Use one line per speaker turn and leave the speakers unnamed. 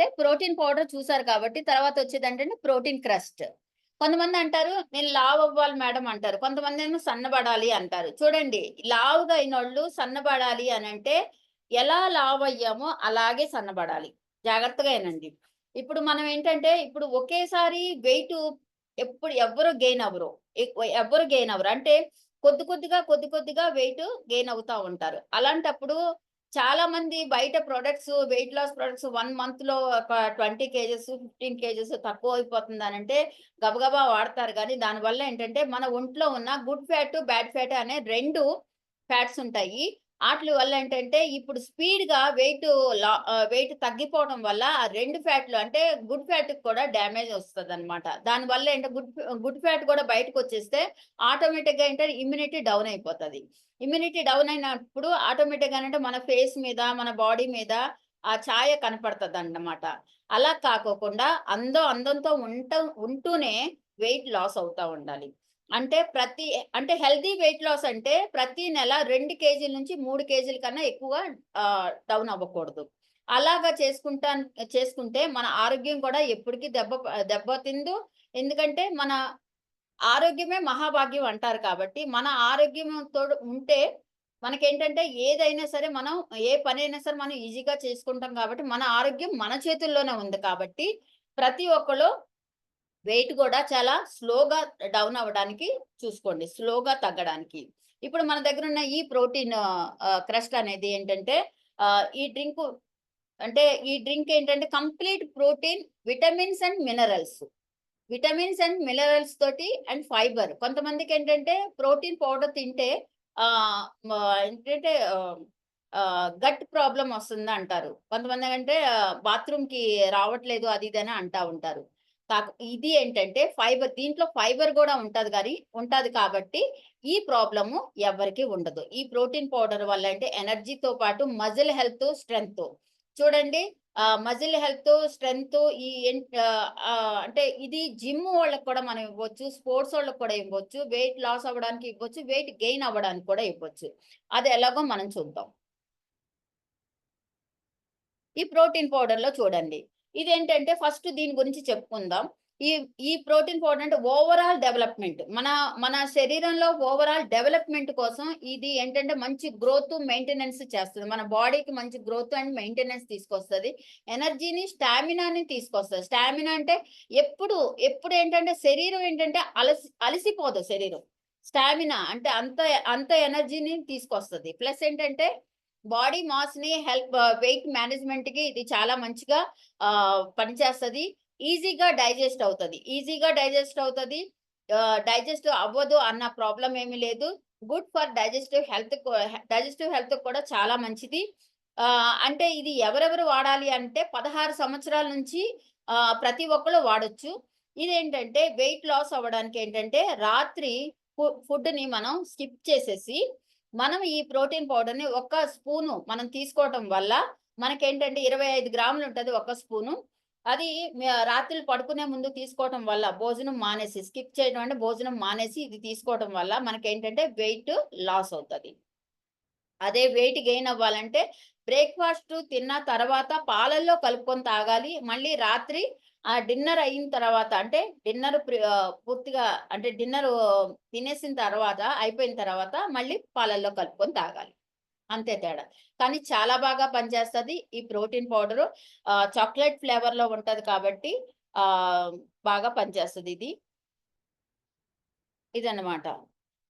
ఏంటంటే protein powder చూసారు కాబట్టి తర్వాత వచ్చేది అంటే ప్రోటీన్ క్రస్ట్. కొంతమంది అంటారు నేను లావ్ అవ్వాలి మేడం అంటారు. కొంతమంది ఏమో సన్నబడాలి అంటారు. చూడండి లావుగా అయిన వాళ్ళు సన్నబడాలి అని అంటే ఎలా లావ్ అయ్యామో అలాగే సన్నబడాలి. జాగ్రత్తగా ఏనండి ఇప్పుడు మనం ఏంటంటే ఇప్పుడు ఒకేసారి వెయిట్ ఎప్పుడు ఎవ్వరు గెయిన్ అవ్వరు. ఎవ్వరు గెయిన్ అవ్వరు. అంటే కొద్ది కొద్దిగా కొద్ది కొద్దిగా వెయిట్ గెయిన్ అవుతా ఉంటారు. అలాంటప్పుడు చాలా మంది బయట products weight loss products one మంత్లో ఒక ట్వంటీ కేజెస్ ఫిఫ్టీన్ కేజెస్ తక్కువ అయిపోతుంది అని అంటే గబగబా వాడతారు. కానీ దానివల్ల ఏంటంటే మన ఒంట్లో ఉన్న గుడ్ ఫ్యాట్ బ్యాడ్ ఫ్యాట్ అనే రెండు ఫ్యాట్స్ ఉంటాయి. వాటి వల్ల ఏంటంటే ఇప్పుడు స్పీడ్గా వెయిట్ వెయిట్ తగ్గిపోవడం వల్ల ఆ రెండు ఫ్యాట్లు అంటే గుడ్ ఫ్యాట్ కూడా డ్యామేజ్ వస్తుంది అనమాట దానివల్ల ఏంటంటే గుడ్ గుడ్ ఫ్యాట్ కూడా బయటకు వచ్చేస్తే ఆటోమేటిక్గా ఏంటంటే ఇమ్యూనిటీ డౌన్ అయిపోతుంది. ఇమ్యూనిటీ డౌన్ అయినప్పుడు ఆటోమేటిక్గా అంటే మన ఫేస్ మీద మన బాడీ మీద ఆ ఛాయ కనపడుతుంది అన్నమాట అలా కాకోకుండా అందం అందంతో ఉంట ఉంటూనే వెయిట్ లాస్ అవుతా ఉండాలి. అంటే ప్రతి అంటే హెల్దీ వెయిట్ లాస్ అంటే ప్రతి నెల రెండు కేజీల నుంచి మూడు కేజీల కన్నా ఎక్కువ డౌన్ అవ్వకూడదు. అలాగా చేసుకుంటా చేసుకుంటే మన ఆరోగ్యం కూడా ఎప్పటికీ దెబ్బ దెబ్బతిందు ఎందుకంటే మన ఆరోగ్యమే మహాభాగ్యం అంటారు కాబట్టి మన ఆరోగ్యంతో ఉంటే మనకేంటంటే ఏదైనా సరే మనం ఏ పని అయినా సరే మనం ఈజీగా చేసుకుంటాం కాబట్టి మన ఆరోగ్యం మన చేతుల్లోనే ఉంది కాబట్టి ప్రతి ఒక్కరు వెయిట్ కూడా చాలా స్లోగా డౌన్ అవ్వడానికి చూసుకోండి స్లోగా తగ్గడానికి. ఇప్పుడు మన దగ్గర ఉన్న ఈ ప్రోటీన్ క్రస్ట్ అనేది ఏంటంటే ఈ డ్రింక్ అంటే ఈ డ్రింక్ ఏంటంటే complete protein vitamins and minerals. Vitamins and minerals తోటి అండ్ ఫైబర్. కొంతమందికి ఏంటంటే ప్రోటీన్ పౌడర్ తింటే ఏంటంటే గట్ ప్రాబ్లం వస్తుంది అంటారు కొంతమంది అంటే బాత్రూమ్కి రావట్లేదు అది ఇది అని అంటా ఉంటారు. ఇది ఏంటంటే ఫైబర్ దీంట్లో ఫైబర్ కూడా ఉంటుంది కానీ ఉంటుంది కాబట్టి ఈ ప్రాబ్లము ఎవరికి ఉండదు. ఈ ప్రోటీన్ పౌడర్ వల్ల అంటే ఎనర్జీతో పాటు మజిల్ హెల్త్ స్ట్రెంగ్త్ చూడండి మజిల్ హెల్త్ స్ట్రెంగ్త్ ఈ ఎన్- అంటే ఇది జిమ్ వాళ్ళకి కూడా మనం ఇవ్వచ్చు స్పోర్ట్స్ వాళ్ళకి కూడా ఇవ్వచ్చు వెయిట్ లాస్ అవ్వడానికి ఇవ్వచ్చు వెయిట్ గెయిన్ అవ్వడానికి కూడా ఇవ్వచ్చు. అది ఎలాగో మనం చూద్దాం. ఈ ప్రోటీన్ పౌడర్లో చూడండి. ఇదేంటంటే ఫస్ట్ దీని గురించి చెప్పుకుందాం. ఈ ఈ ప్రోటీన్ పౌడర్ అంటే ఓవరాల్ డెవలప్మెంట్. మన మన శరీరంలో ఓవరాల్ డెవలప్మెంట్ కోసం ఇది ఏంటంటే మంచి గ్రోత్ మెయింటెనెన్స్ చేస్తుంది. మన బాడీకి మంచి గ్రోత్ అండ్ మెయింటెనెన్స్ తీసుకొస్తుంది. ఎనర్జీని స్టామినాని తీసుకొస్తుంది. స్టామినా అంటే ఎప్పుడు ఎప్పుడు ఏంటంటే శరీరం ఏంటంటే అలసి అలసిపోదు శరీరం. స్టామినా అంటే అంత అంత ఎనర్జీని తీసుకొస్తుంది. ప్లస్ ఏంటంటే బాడీ మాస్ని హెల్ప్ వెయిట్ మేనేజ్మెంట్కి ఇది చాలా మంచిగా ఆ పనిచేస్తుంది. ఈజీగా డైజెస్ట్ అవుతుంది. ఈజీగా డైజెస్ట్ అవుతుంది. డైజెస్ట్ అవ్వదు అన్న ప్రాబ్లం ఏమీ లేదు. Good for digestive health digestive health కూడా చాలా మంచిది. అంటే ఇది ఎవరెవరు వాడాలి అంటే పదహారు సంవత్సరాల నుంచి ప్రతి ఒక్కరు వాడచ్చు. ఇదేంటంటే వెయిట్ లాస్ అవ్వడానికి ఏంటంటే రాత్రి ఫుడ్ని మనం స్కిప్ చేసేసి మనం ఈ ప్రోటీన్ పౌడర్ని ఒక్క స్పూను మనం తీసుకోవటం వల్ల మనకేంటంటే ఇరవై ఐదు గ్రాములు ఉంటుంది ఒక స్పూను. అది రాత్రి పడుకునే ముందు తీసుకోవటం వల్ల భోజనం మానేసి స్కిప్ చేయడం అంటే భోజనం మానేసి ఇది తీసుకోవటం వల్ల మనకేంటంటే వెయిట్ లాస్ అవుతుంది. అదే వెయిట్ గెయిన్ అవ్వాలంటే బ్రేక్ఫాస్ట్ తిన్న తర్వాత పాలల్లో కలుపుకొని తాగాలి. మళ్ళీ రాత్రి ఆ డిన్నర్ అయిన తర్వాత అంటే డిన్నర్ పూర్తిగా అంటే డిన్నర్ తినేసిన తర్వాత అయిపోయిన తర్వాత మళ్ళీ పాలల్లో కలుపుకొని తాగాలి. అంతే తేడా. కానీ చాలా బాగా పనిచేస్తుంది ఈ ప్రోటీన్ పౌడరు. చాక్లెట్ ఫ్లేవర్లో ఉంటది కాబట్టి ఆ బాగా పనిచేస్తుంది ఇది. ఇదన్నమాట.